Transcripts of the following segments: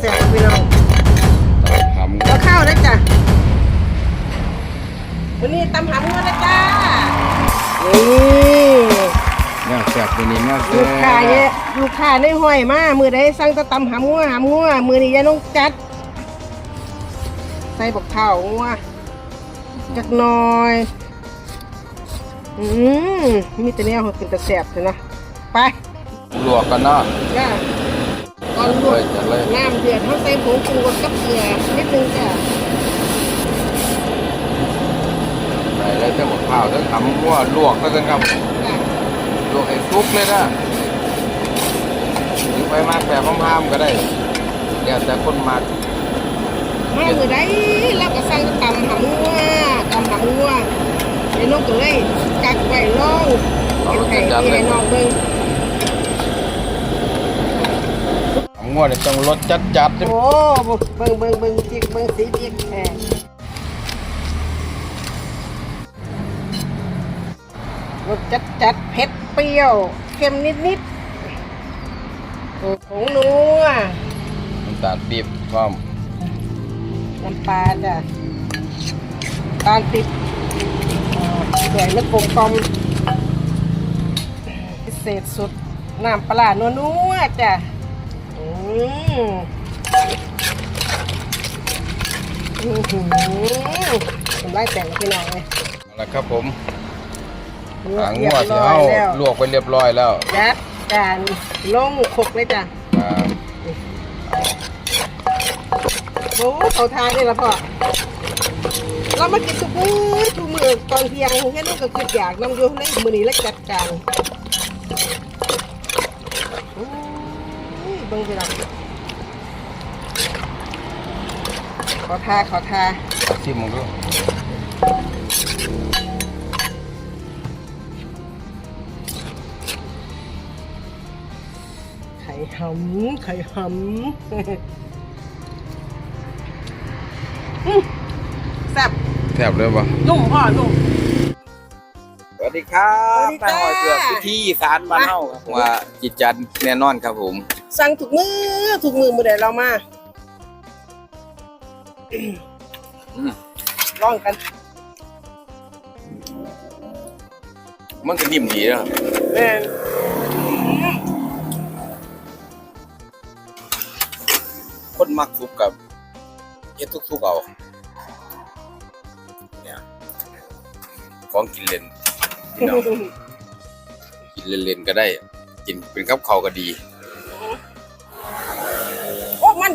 แซ่บพี่น้องทำเอาข้าวนะจ้ะวันนี้ตำหำงัวนะจ้านี่แน่แซ่บตัวนี้แน่แซ่ลูกค้าเนี่ยบลูกค้าได้ห้อยมามือใดสั่งแตะตำหำงัวหำงัวมือนี้ยายน้องจัด ใส่บักข้าวงัวจักหน่อย อืมมีแต่เนี้ยเขากินแต่แซ่บเลยนะไปลวกกันเนาะจ้า ตอนลวเลกยจะเลยน้ำเดือดเขาใส่ผงชูรสกับเกลือนิดนึงจ้ะใส่เลยทั้งหมดข้าวทั้งทำมั่วลวกก็กันครับจ้ะลวกให้ซุกเลยนะหรือไปมากแบบพามๆก็ได้เดี๋ยวแต่คนมามามือใดเราก็สั่งตำหำงัวตำหำงัวไอ้นกก็เลยกักไว้ลองเก็บไข่ที่ให้น้องเบิ่ง ทำมั่วเนี่ยต้องรสจัดๆ โอ้เบิ่งเบิ่งเบิ่งจิกเบิ่งสีจิกแหมรสจัดจัดๆเผ็ดเปรี้ยวเค็มนิดนิดๆผงนัวน้ำตาลปี๊บพร้อมน้ำปลาจ้ะตาลติดสวยและกลมกลอมพิเศษสุดน้ำปลาหนัวๆจ้ะอื มอื้อหือผมไล่แต่งพี่น้องเลยเอาละครับผมลวหากงเรียมั่วบที่ร้อเฮายแล้วลวกไปเรียบร้อยแล้วยัดจานลงขกเลยจ้ะอ่าโอ้เขาทานได้แล้วพ่อเรามากินทุกมื้อทุกมื้อตอนเที่ยงแค่นู้นก็คืออยากน้ำอยู่ในมื้อนี้แล้วจัดการโอ้ ยเบิ่งไปละขอทาขอทาเอาชิมมึงดูไข่หำไข่หำอืมแซ่บแทบเลยปะนุ่มพ่อนุ่ม สวัสดีครับสวัสดีจ้านายหอยเผือกพิธีสารบ้านเฮาครับว่าจิตจันทร์แน่นอนครับผม สั่งทุกมือทุกมือมือเดี๋ยวเรามาอืมลองกัน มันก็นิ่มดีแล้วแม่นคนมักซุปกับเฮ็ดทุกๆเอาเนี่ยของกินเล่นพี่น้องกินเล่นๆก็ได้ กินเป็นกับข้าวก็ดีโ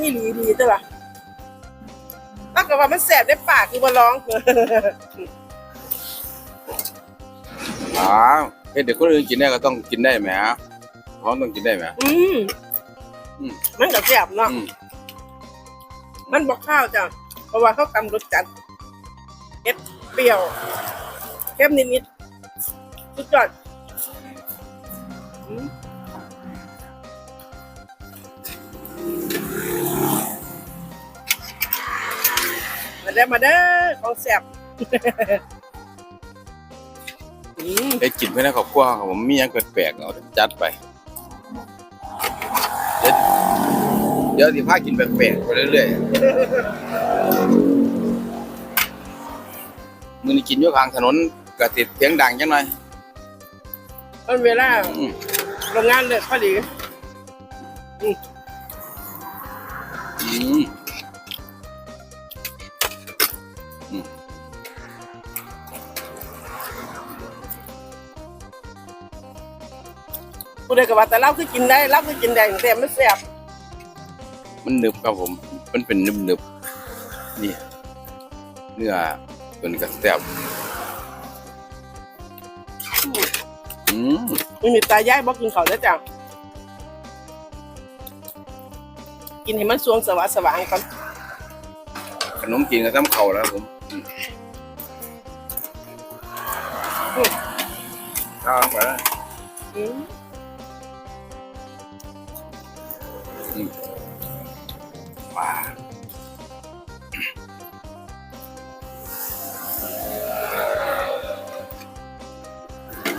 อ้มันอีหลีดีจ้ะล่ะถ้าเกิดว่ามันแสบในปากคือมาร้องอ้าวเฮ็ดเด็กคนอื่นกินได้ก็ต้องกินได้ไหมฮะพร้อมต้องกินได้ไหมอืมอืมมันก็แสบเนาะอืมมันบอกข้าวจ้ะเพราะว่าเขาตำรสจัดเผ็ดเปรี้ยวเค็มนิดๆสุดยอดอืม มาเด้อมาเด้อของแสบอืมได้กินเพื่อนในครอบครัวครับผมมีหยังแปลกๆเอาจัดไปเดี๋ยวเดี๋ยวสิพากินแปลกๆไปเรื่อยๆมื้อนี้กินอยู่ข้างถนนก็ติดเสียงดังจังหน่อยมันเวลาอืมโรงงานเลิกพอดีอืม กูได้กับว่าแต่เหล้าคือกินได้เหล้าคือกินได้แต่ไม่แซ่บมันหนึบครับผม มันเป็นหนึบๆนี่เนื้อเป็นกระแซ่บอืมไม่มีตายายบอกกินเขาได้อจ้ะกินให้มันสวงสว่างสว่างก่อนขนมกินกับน้ำเข่าแล้วครับผมอืม ข้าวไปแล้วว้า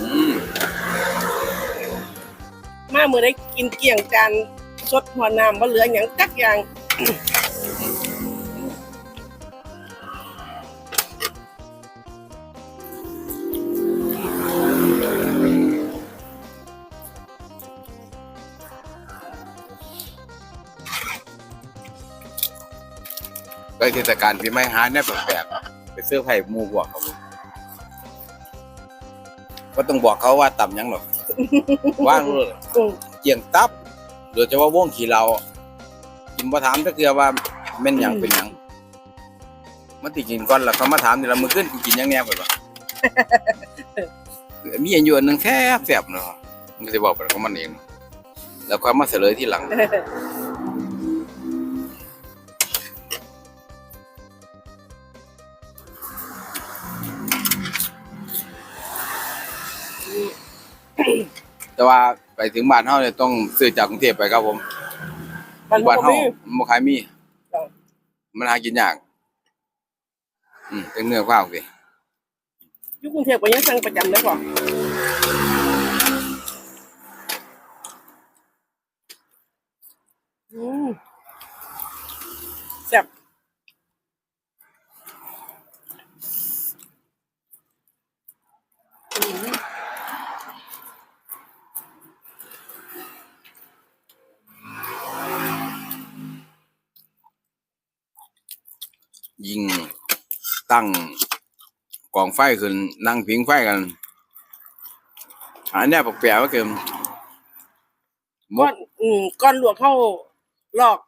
อืมมาเมื่อได้กินเกี่ยงจานสดหัวน้ำว่าเหลืออย่างจักอย่าง กล้เทศกาลปีใหม่หาเนี่ยแปลกๆไปซื้อไผ่หมูบวกครับผมก็ต้องบอกเขาว่าต่ำหยังหรอกว่างเลยอืมเกี่ยงตับโดยเฉพาะวงขี่เรากินบ่ถามถ้าเกือว่าแม่นหยังเป็นหยังมันติกินก่อนแล้วเขามาถามนี่ละมือขึ้นกูกินหยังแน่ไปบ่มีอันอยู่อันหนึงแซ่บแซ่บเนาะมันก็สิบอกไปของมันเอง แล้วค่อยมาเฉลยที่หลัง แต่ว่าไปถึงบ้านเฮาเนี่ยต้องซื้อจากกรุงเทพไปครับผมมันบ่บ้านเฮามีมันบ่ขายมีครับมันหากินยากอืมเป็นเนื้อข้าวสิอยู่กรุงเทพก็ยังสั่งประจำได้บ่อืมแซ่บอืม ยิง ตั้งกองไฟขึ้นนั่งพิงไฟกันอันเนี้ยแปลกๆก็คือมก้อกนอืมก้อนลวกเข้าลอก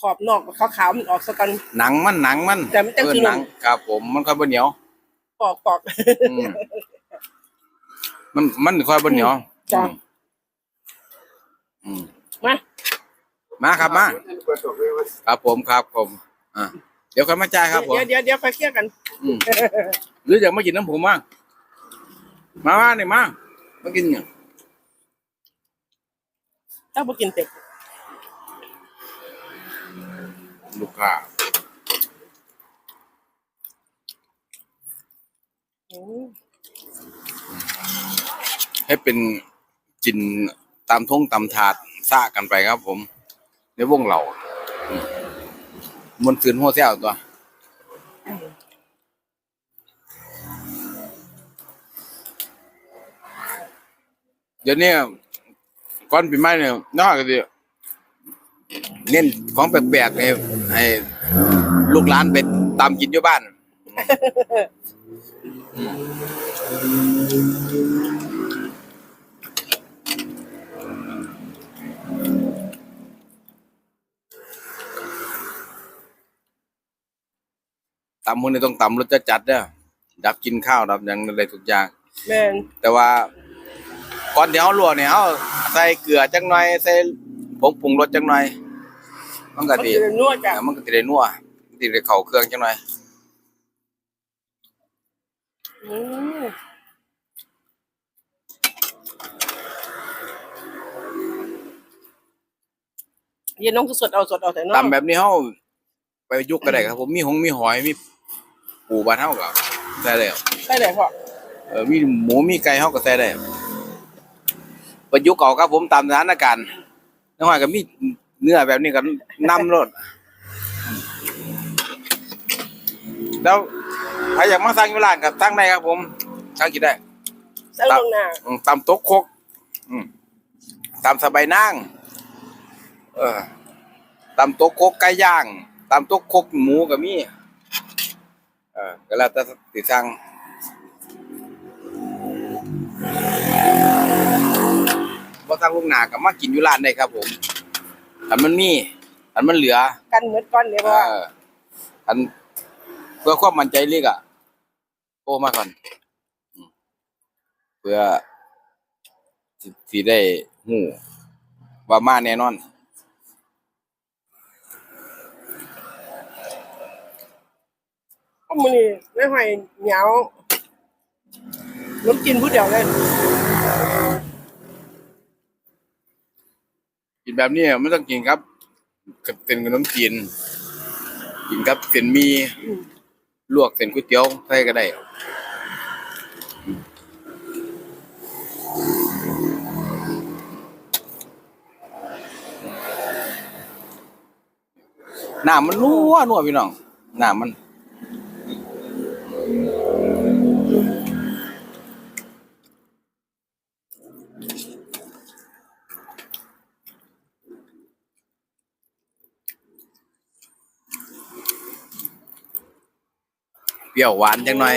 ขอบนอกขาวๆมันออกซะกันหนังมันหนังมันแต่มันจะเออกินหนังครับผมมันค่อยบ่เหนียวปอกปอกอืมมันมันค่อยบ่เหนียวจ้ะอืมมามาครับมาครับผมครับผมอ่าเดี๋ยวค่อยมาจ่ายครับผมเดี๋ยวเดี๋ยวเดี๋ยวค่อยเคลียร์กันอืมหรืออยากมากินน้ำผมบ้างมามาเนี่ยมามากินเนี่ยถ้าบ่กินเต็กลูกค้าอืมให้เป็นกินตามท้องตามถาดซ่ากันไปครับผม ในวงเราอื มมวนคืนหัวแซวตัวเดี๋ยวนี้ก่อนปีใหม่เนี่ยนอกจากจะเน้นของแปลกๆให้ให้ลูกหลานไปตามกินอยู่บ้าน ตำมันนี่ต้องตำรสจัดๆเด้อดับกินข้าวดับหยังอะไรทุกอย่าง แม่นแต่ว่าก่อนที่เฮาลวกเนี่ยเฮาใส่เกลือจักหน่อยใส่ผงปรุงรสจักหน่อย มันก็มันสิจะนวดจ้ะ อ่ามันก็สิได้นัวสิได้เข้าเครื่องจักหน่อย อืมเย็นน้องก็สดเอาสดเอาแต่เนอกตำแบบนี้เฮาไปยุกก็ได้ครับผมมีหงมีหอยมี ปูบ้านเฮาก็ใส่ได้ได้เลยพ่อเออมีหมูมีไก่เฮาก็ใส่ได้ประยุกต์เอาครับผมตามสถานการณ์น้อยก็มีเนื้อแบบนี้ก็นำรสแล้วใครอยากมาสั่งอยู่ร้านก็สั่งได้ครับ ผมสั่งกินได้เส้นลงหน้าอืมตำโต๊ะคกอืมตำสบายนางเออตำโต๊ะคกไก่ย่างตำโต๊ะคกหมูก็มีเออก็แล้วแต่ติสั่งบ่สั่งลูกหน้าก็มากินอยู่ร้านได้ครับ ผมอันมันมีอันมันเหลือกันเหมือนก้อนเนี่ยเอพ่อออันเพื่อความมั่นใจเรียกอะโอ้มาก่อนอืมเพื่อสิสิได้หูว่ามาแน่นอน มือนี่ไม่ไหวเหนียวน้ำกินผู้เดียวเลย กินแบบนี้ไม่ต้องกินครับกับเป็นขนมจีนกินครับเส้นมีลวกเส้นก๋วยเตี๋ยวใส่ก็ได้น้ำมันนัวนัวพี่น้องน้ำมัน รี้ยวหวานจังหน่อย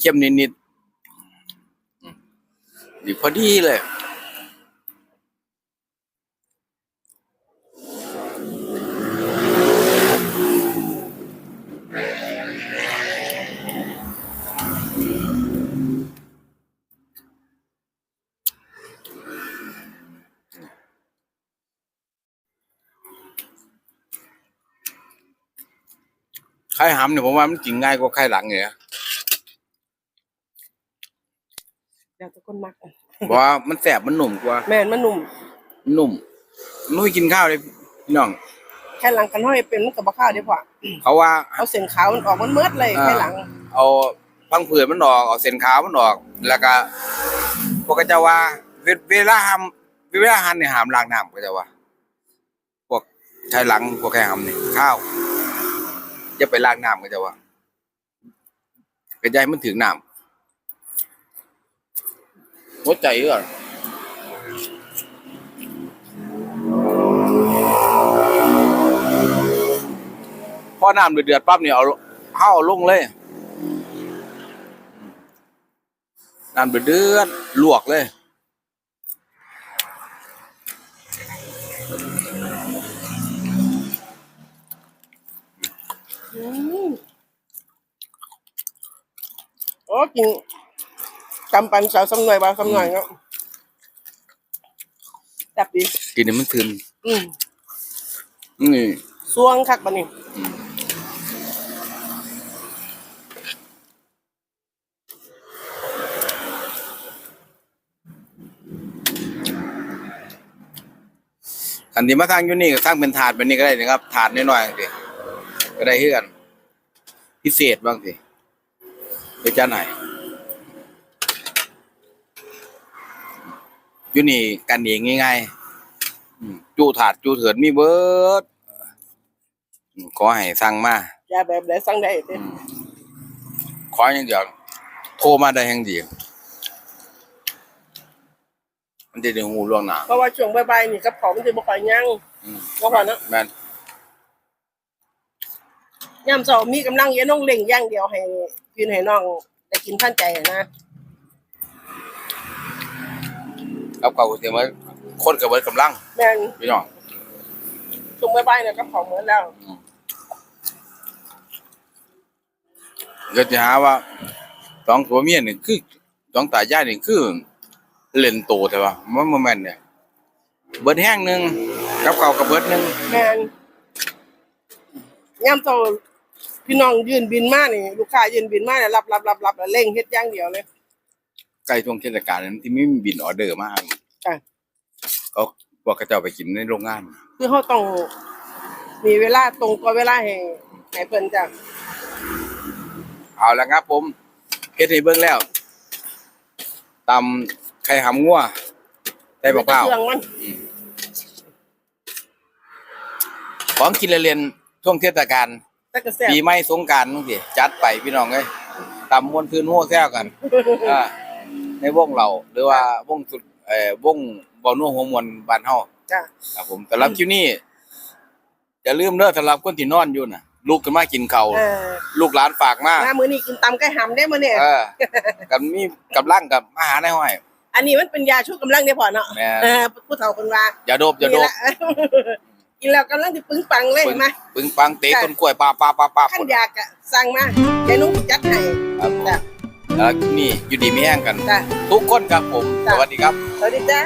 เข้มนิดๆอืมดีพอดีเลย ข่หำเนี่ยผมว่ามันกินง่ายกว่าไข่หลังเนี่ยเดี๋ยวทุกคนมักอะเพราะว่ามันแสบมันหนุ่มกว่า แม่นมันนุ่มมันหนุ่มนุ้ยกินข้าวเลยพี่น้อง แค่หลังกันห้อยเป็นมันกับบ่ข้าวเดียวพอเขาว่า เอาเส้นขาวมันออกมันเมิดเลยอ่า แค่หลังเอาพังผืดมันออกเอาเส้นขาวมันออก แล้วก็พวกก็จะว่าเวเวลาหำเวลาหันเนี่ยหามล้างน้ำก็จะว่าพวกใช้หลังพวกแค่หำเนี่ยข้าว จะไปล้างน้ำก็จะว่าก็จะให้มันถึงน้ำหัวใจเออพอน้ำเดือดปั๊บเนี่ยเอาข้าวเอาลงเลยน้ำเดือดลวกเลย โอ้กินกำปันสาวสำหน่อยบางสำหน่อยเนาะจับดีกินให้มันถึงอืมนี่ สวงคักบัดนี้อันที่มาทางอยู่นี่ก็สร้างเป็นถาดแบบนี้ก็ได้นะครับถาดน้อยๆสิ ก็ได้คือกันพิเศษบ้างสิเดี๋ยวจะไหนอยู่นี่กันเองง่ายๆอืมจูถาดจูเถิดมีเบิร์ดอืมขอให้สั่งมายาแบบไหนสั่งได้เด้อืมขออย่างเดียวโทรมาได้แห่งเดียวมันจะได้หูล่วงหน้าเพราะว่าช่วงบ่ายๆนี่กับของมันสิบ่ค่อยย่างอืมบ่พอเนาะแม่น ยามเช้ามีกำลังอย่าน้องเล่งอย่างเดียวให้พี่ให้น้องได้กินท่านใจนะครับเขาเสียมาคนกับเบิดกำลังแม่นพี่น้องช่วงบ่ายๆเนี่ยกับของเหมือนแล้วเดี๋ยวจะหาว่าสองตัวเมียนี่คือสองตายายนี่คือเล่นโตใช่ป่ะมันบ่แม่นเนี่ยเบิดแห้งหนึงกับเขาวกับเบิดหนึงแม่นยามเช้า พี่น้องยืนบินมานี่ลูกค้ายืนบินมาเนี่ยรับรับรับรับแล้วเร่งเฮ็ดอย่างเดียวเลย ใกล้ช่วงเทศกาลนั้นที่ไม่มีบินออเดอร์มาให้ค่ะเขาบอกเขาเจ้าไปกินในโรงงาน คือเขาต้องมีเวลาตรงกับเวลาให้ให้เพิ่นจ้ะเอาละครับผมเฮ็ดให้เบิ่งแล้วตำไข่หำงัวใส่มะพร้าวเครื่องมันของกินเล่นๆช่วงเทศกาล แต่ก็แซ่บปีใหม่สงกรารนู่นสิจัดไปพี่น้องเอ้ยตำมวนคืนหัวแซวกันอ่าในวงเราหรือว่าวงสุดเอ่อวงบ่นัวหัวมวลบ้านเฮาจ้ะครับผมสำหรับคลิปนี้อย่าลืมเด้อสำหรับคนที่นอนอยู่น่ะลุกขึ้นมากินข้าวเออลูกหลานฝากมาหน้ามื้อนี้กินตำไก่หำได้มื้อนี้เออกับมีกับร่างกับมาหาในห้อยอันนี้มันเป็นยาชูกำลังได้พอเนาะแม่เออผู้เฒ่าคนว่าอย่าโดบอย่าโดบนี่ละ กินแล้วกำลังสิปึงปังเลยปึเห็งนไหมปึงปังเตะต้นกล้วยปาปาปาปาขั้นอยากอะสั่งมาเดี๋ยวหนุจัดให้ครับผมจ้ะแล้วนี่อยู่ดีไม่แห้งกันจ้ะทุกคนครับผมจ้ะสวัสดีครับ สวัสดีจ้า